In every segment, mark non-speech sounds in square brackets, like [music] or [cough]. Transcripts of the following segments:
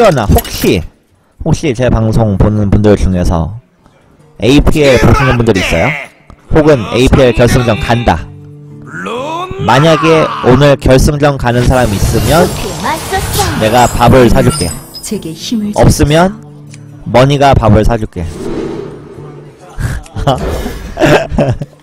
혹여나 혹시 혹시 제 방송 보는 분들 중에서 APL 보시는 분들 있어요? 혹은 APL 결승전 간다. 만약에 오늘 결승전 가는 사람 있으면. 내가 밥을 사줄게. 없으면 머니가 밥을 사줄게. [laughs] [laughs]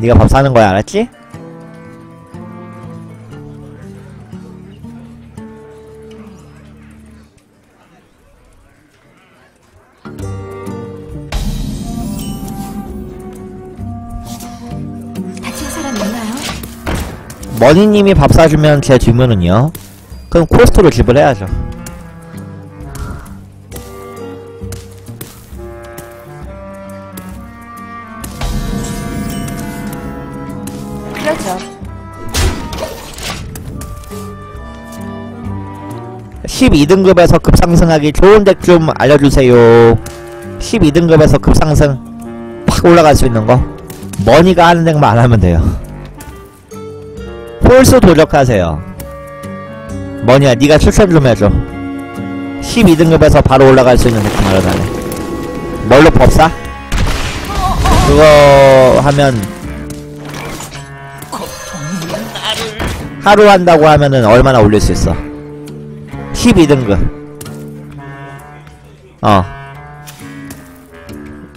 네가 밥 사는 거야, 알았지? 다친 사람 있나요? 머니님이 밥 사주면 제 뒷문은요? 그럼 코스트로 지불해야죠. 12등급에서 급상승하기 좋은 덱 좀 알려주세요. 12등급에서 급상승 확 올라갈 수 있는 거. 머니가 하는 덱만 안 하면 돼요. 홀수 도적하세요. 머니야, 네가 추천 좀 해줘. 12등급에서 바로 올라갈 수 있는 덱좀 알려달래. 뭘로 법사? 그거 하면 하루 한다고 하면은 얼마나 올릴 수 있어? 12등급 어.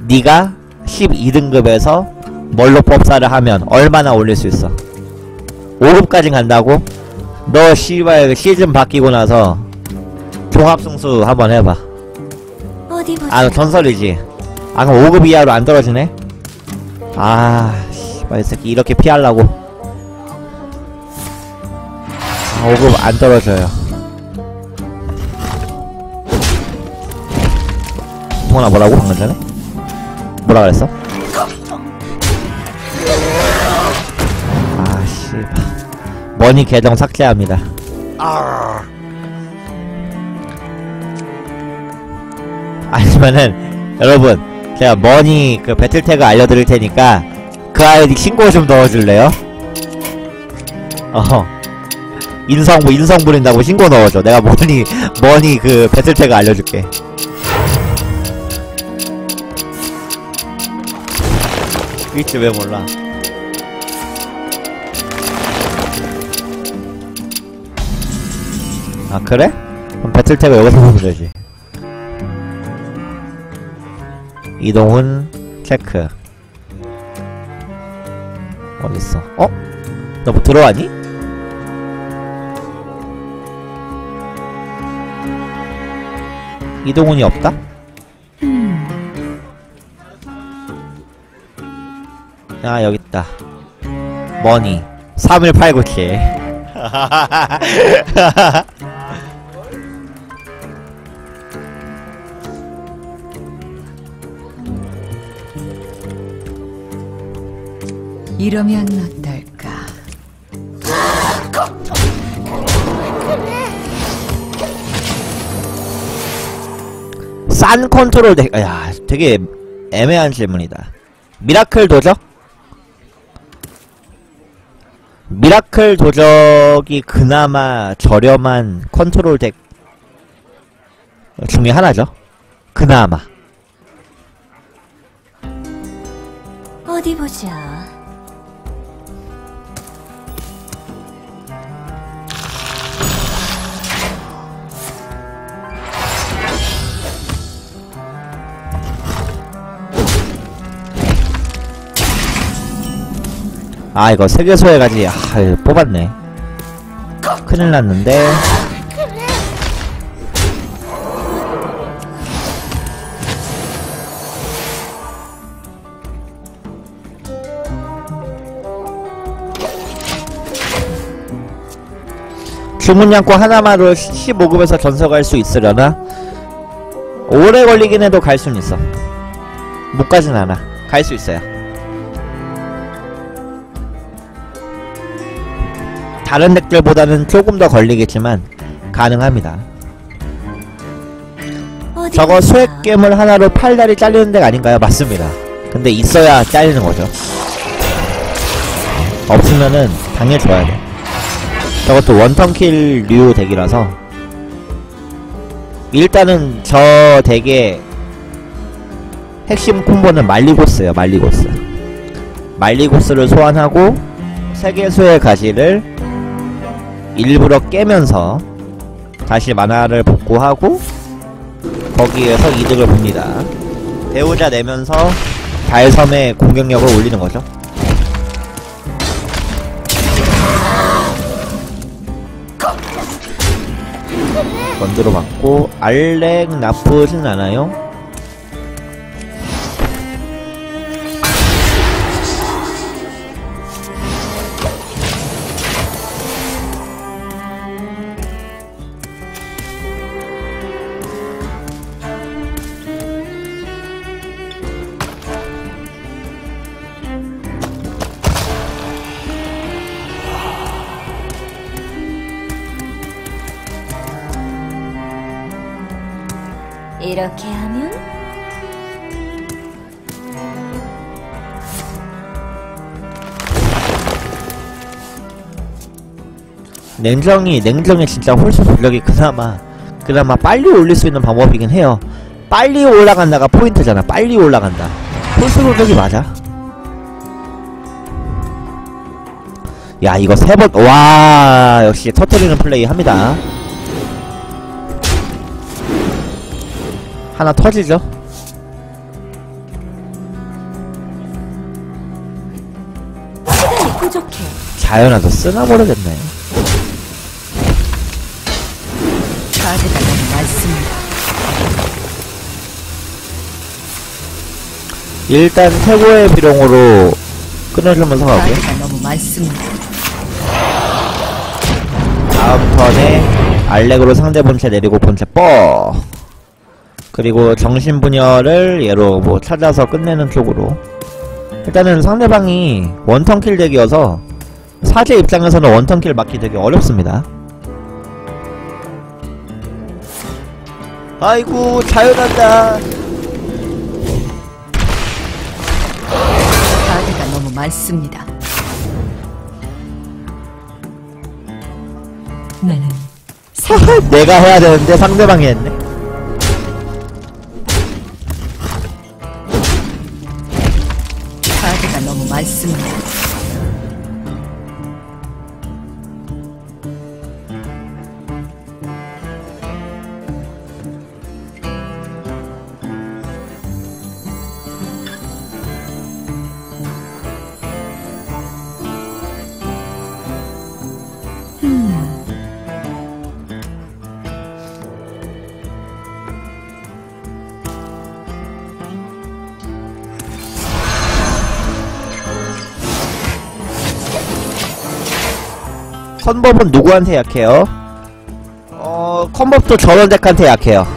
네가 12등급에서 뭘로 법사를 하면 얼마나 올릴 수 있어? 5급까지 간다고? 너 씨발 그 시즌 바뀌고 나서 종합승수 한번 해봐. 아 전설이지. 아 그럼 5급 이하로 안 떨어지네? 아 씨발 이 새끼 이렇게 피하려고. 아 5급 안 떨어져요 동원아 뭐라고 방금 전에? 뭐라 그랬어? 아 씨발 머니 계정 삭제합니다 아니면은 여러분 제가 머니 그 배틀태그 알려드릴 테니까 그 아이디 신고 좀 넣어줄래요? 어허 인성부 인성 부린다고 신고 넣어줘 내가 머니 머니 그 배틀태그 알려줄게 있지 왜 몰라 아 그래? 그럼 배틀태그 여기서 되지 이동훈 체크 어딨어 어? 너 뭐 들어왔니? 이동훈이 없다? 아 여기 있다 머니 31897 [laughs] 이러면 어떨까? 싼 컨트롤 덱, 야, 되게 애매한 질문이다. 미라클 도적? 미라클 도적이 그나마 저렴한 컨트롤 덱 중에 하나죠. 그나마. 어디 보자. 아, 이거 세계소에 가지, 아, 뽑았네. 큰일 났는데. 주문 양고 하나만으로 15급에서 전석할 수 있으려나? 오래 걸리긴 해도 갈 수는 있어. 못 가진 않아. 갈 수 있어요. 다른 덱들보다는 조금 더 걸리겠지만 가능합니다. 저거. 수액 괴물 하나로 팔다리 잘리는 덱 아닌가요? 맞습니다. 근데 있어야 잘리는 거죠. 없으면은 당해줘야 돼 저것도 원턴킬 류 덱이라서 일단은 저 덱의 핵심 콤보는 말리고스예요 말리고스 말리고스를 소환하고 세계수의 가시를 일부러 깨면서 다시 만화를 복구하고 거기에서 이득을 봅니다. 배우자 내면서 달섬의 공격력을 올리는 거죠. 건드려 맞고 알렉 나쁘진 않아요 냉정이 냉정이 진짜 홀수 전력이 그나마 그나마 빨리 올릴 수 있는 방법이긴 해요. 빨리 올라간다가 포인트잖아. 빨리 올라간다. 홀수 전력이 맞아. 야 이거 세 번 와 역시 터트리는 플레이 합니다. 하나 터지죠? 자연아도 쓰나 모르겠네. 일단 최고의 비룡으로 너무 많습니다. 다음 턴에 알렉으로 상대 본체 내리고 본체 뻐! 그리고 정신분열을 얘로 뭐 찾아서 끝내는 쪽으로. 일단은 상대방이 원턴킬 덱이어서 사제 입장에서는 원턴킬 맞기 되게 어렵습니다. 아이고 자연한다 많습니다. 나는 내가 해야 되는데 상대방이 했네 카드가 너무 많습니다. 컨법은 누구한테 약해요? 어, 컨법도 저런 덱한테 약해요.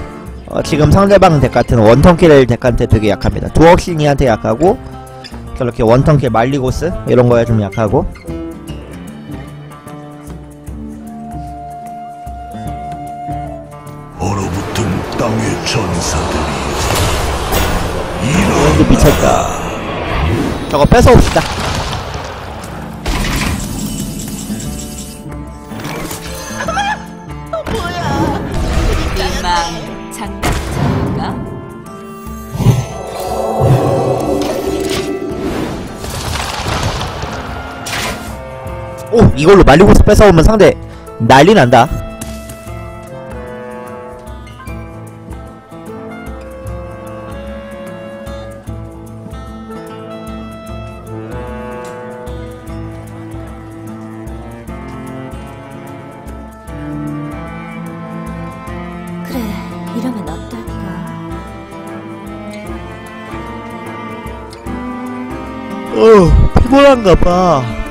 어, 지금 상대방 덱 같은 원턴킬 덱한테 되게 약합니다. 두억신이한테 약하고, 저렇게 원턴킬 말리고스? 이런 거에 좀 약하고. 얼어붙은 땅의 전사들이 왠지 미쳤다. 저거 뺏어옵시다. 오! 이걸로 말리고스 뺏어오면 상대 난리 난다. 그래, 이러면 어떨까? 어, 피곤한가봐.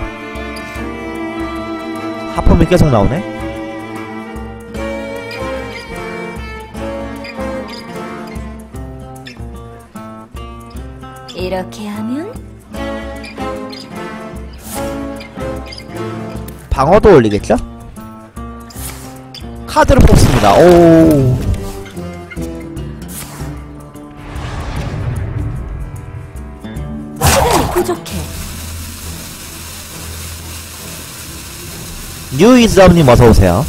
하품이 계속 나오네? 이렇게 하면 방어도 올리겠죠? 카드를 뽑습니다. 오. 뉴이즈업님 어서오세요.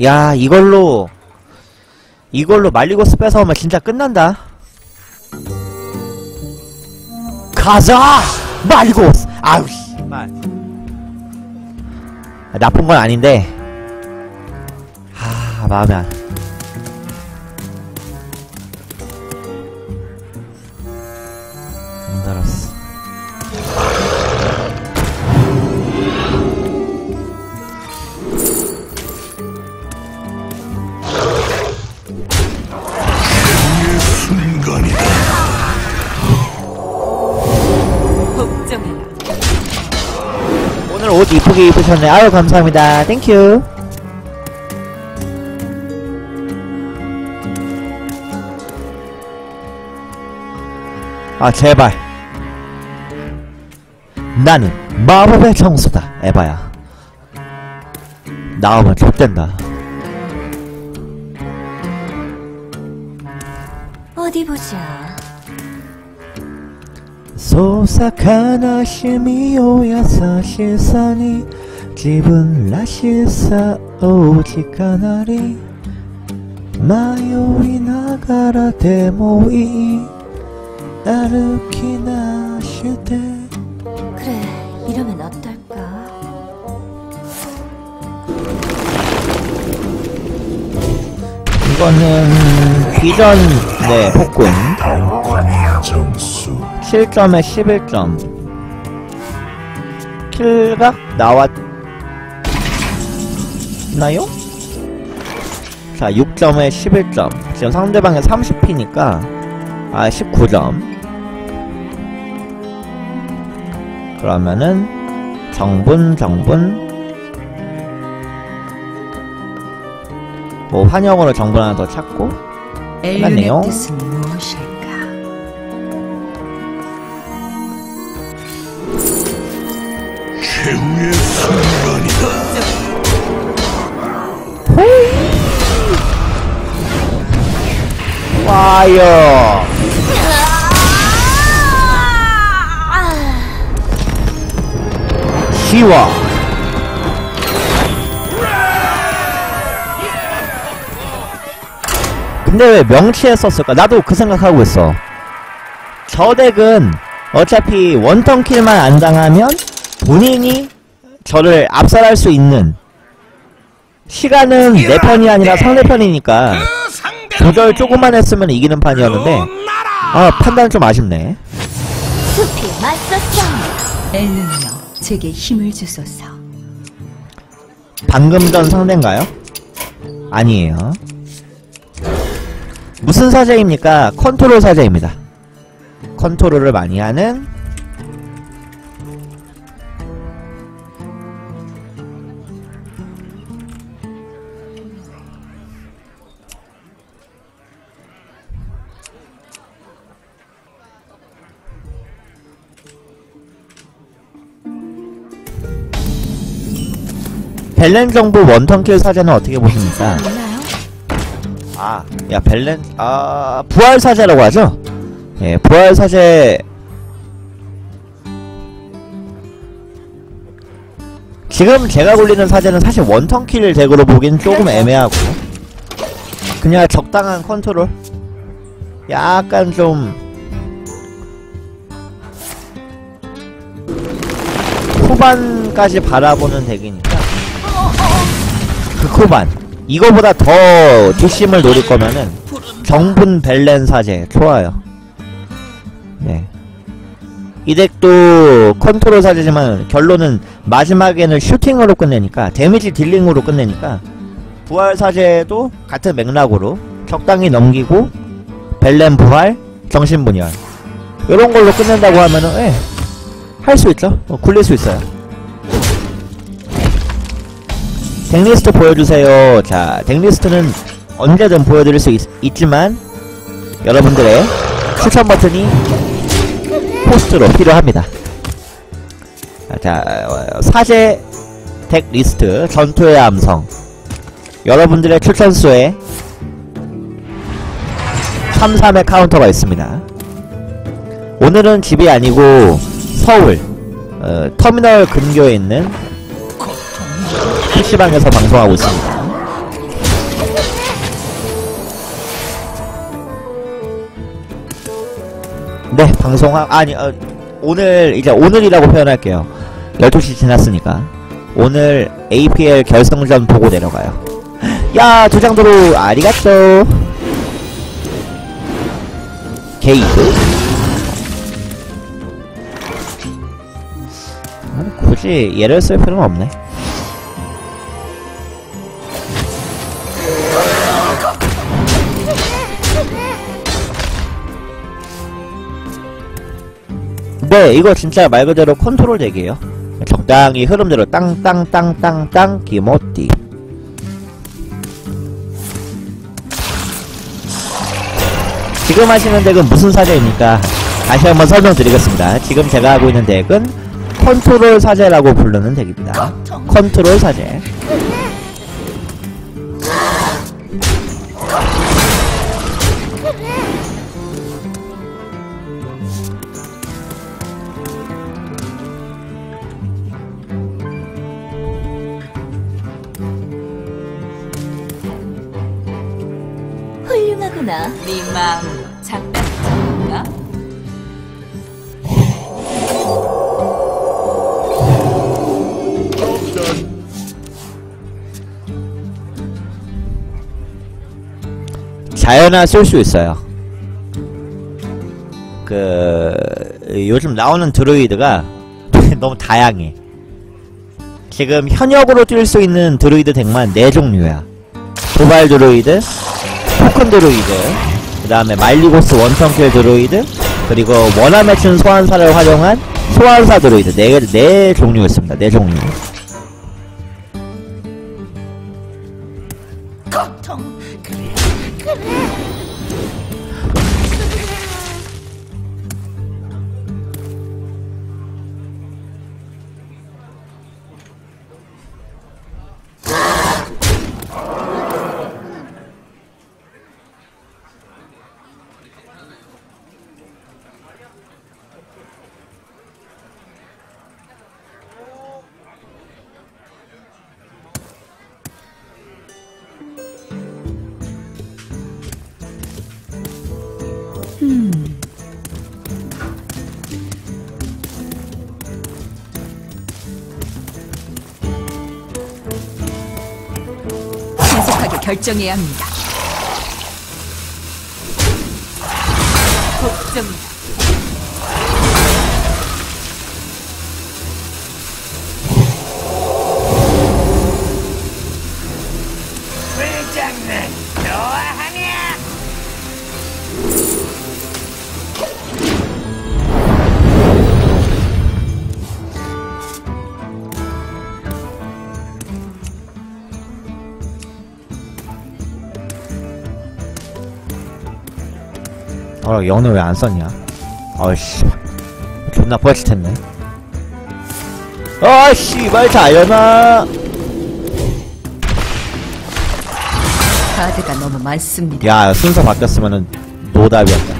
야 이걸로 이걸로 말리고스 뺏어오면 진짜 끝난다. 가자! 말리고스! 아우 씨발. 아, 나쁜 건 아닌데 아 마음에 안 힘들었어 이쁘게 입으셨네. 아유 감사합니다. 땡큐 아 제발. 나는 마법의 정수다 에바야. 나오면 좆된다. 어디 보자. 시대 그래, 이러면 어떨까? 이거는 비전 네 폭군 7점에 11점. 킬각 나왔나요? 자 6점에 11점. 지금 상대방이 30피니까 아 19점. 그러면은 정분 정분. 뭐 환영으로 정분 하나 더 찾고 끝났네요. 최후의 순간이다. 와요 쉬워 근데 왜 명치에 썼을까? 나도 그 생각하고 있어 저 덱은 어차피 원턴 킬만 안 당하면 본인이 저를 압살할 수 있는 시간은 내 편이 아니라 상대편이니까 조절 조금만 했으면 이기는 판이었는데 아 판단 좀 아쉽네 숲이. 엘룬이여 제게 힘을 주소서. 방금 전 상대인가요? 아니에요 무슨 사제입니까? 컨트롤 사제입니다 컨트롤을 많이 하는 벨렌 정부 원턴킬 사제는 어떻게 보십니까? 아, 야 벨렌 아 부활 사제라고 하죠? 예, 부활 사제 지금 제가 굴리는 사제는 사실 원턴킬 덱으로 보기엔 조금 애매하고 그냥 적당한 컨트롤 약간 좀 후반까지 바라보는 덱이니까 그 후반. 이거보다 더 뒷심을 노릴 거면은 정분 벨렌 사제 좋아요. 네. 이 덱도 컨트롤 사제지만 결론은 마지막에는 슈팅으로 끝내니까 데미지 딜링으로 끝내니까 부활 사제도 같은 맥락으로 적당히 넘기고 벨렌 부활 정신분열. 이런 걸로 끝낸다고 하면은 예, 할 수 있죠. 어, 굴릴 수 있어요 덱리스트 보여주세요. 자, 덱리스트는 언제든 보여드릴 수 있, 있지만 여러분들의 추천 버튼이 포스트로 필요합니다. 자, 어, 사제 덱 리스트, 전투의 암성. 여러분들의 추천수에 3, 3의 카운터가 있습니다. 오늘은 집이 아니고 서울, 어, 터미널 근교에 있는 PC방에서 방송하고 있습니다. 네, 방송하, 아니, 어, 오늘, 이제 오늘이라고 표현할게요. 12시 지났으니까. 오늘 APL 결승전 보고 내려가요. 야, 두장도로 아리가또. 게이드. 아, 굳이 얘를 쓸 필요는 없네. 네, 이거 진짜 말 그대로 컨트롤 덱이에요. 적당히 흐름대로 땅땅땅땅땅 기모띠. 지금 하시는 덱은 무슨 사제입니까? 다시 한번 설명드리겠습니다. 지금 제가 하고 있는 덱은 컨트롤 사제라고 부르는 덱입니다. 컨트롤 사제. 훌륭하구나. 네 마음으로 장난치는가? 자연화 쓸 수 있어요. 그 요즘 나오는 드루이드가 [laughs] 너무 다양해. 지금 현역으로 뛸 수 있는 드루이드 덱만 4종류야. 도발 드루이드, 토큰 드루이드, 그 다음에 말리고스 원턴킬 드루이드, 그리고 원화 맺힌 소환사를 활용한 소환사 드루이드 4, 네 종류 있습니다. 4종류. 결정해야 합니다. 복종이다. 어, 영는 왜안 썼냐? 어이씨. 존나 뻘짓했네. 아씨, 말 잘려나? 카드가 너무 많습니다. 야, 순서 바뀌었으면은 노답이었다.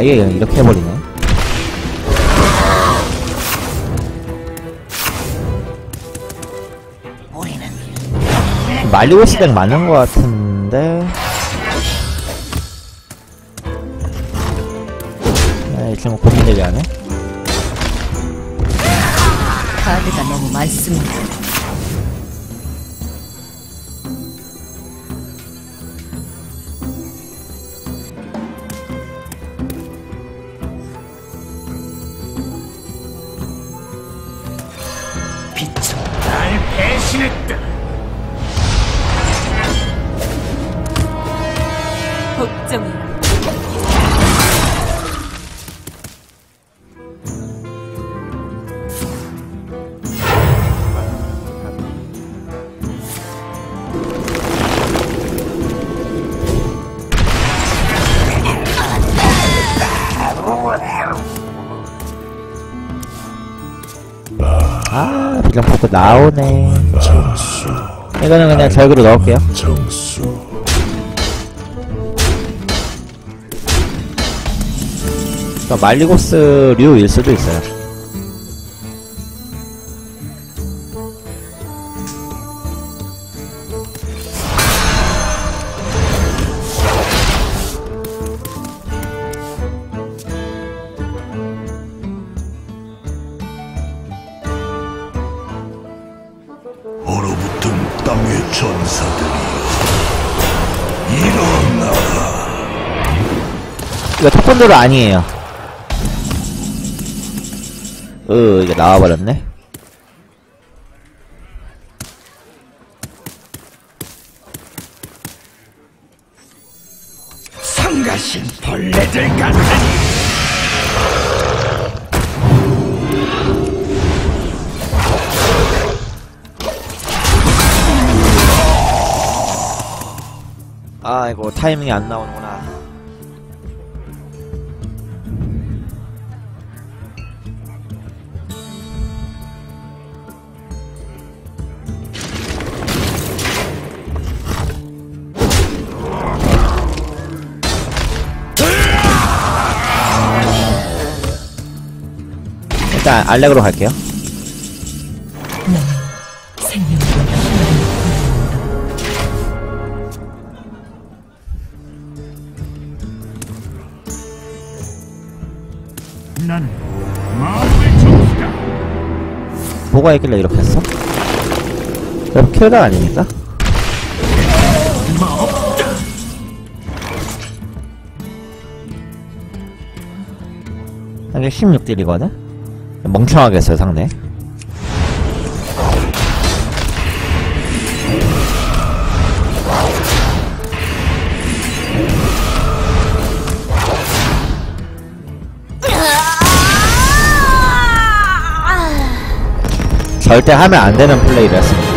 아예 이렇게 해버리네. 말리고스 덱 맞는 것 같은데. 아, 이 친구 고민되게 하네. 카드가 너무 많습니다. 비전 포크 나오네. 이거는 그냥 절그로 넣을게요. 그러니까 말리고스 류일 수도 있어요 이거 태권도로 아니에요. 으 이게 나와버렸네. 성가신 벌레들 같으니. 아이고 타이밍이 안 나오는구나 일단 알렉으로 갈게요 뭐가 있길래 이렇게 했어? 여러분 킬가 아닙니까? 이게 16딜이거든? 멍청하게 했어요 상대 절대 하면 안 되는 플레이를 했습니다.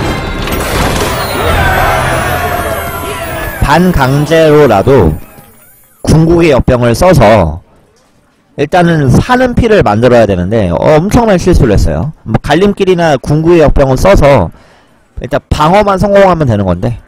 반강제로라도 궁극의 역병을 써서 일단은 사는 피를 만들어야 되는데 엄청난 실수를 했어요. 뭐 갈림길이나 궁극의 역병을 써서 일단 방어만 성공하면 되는 건데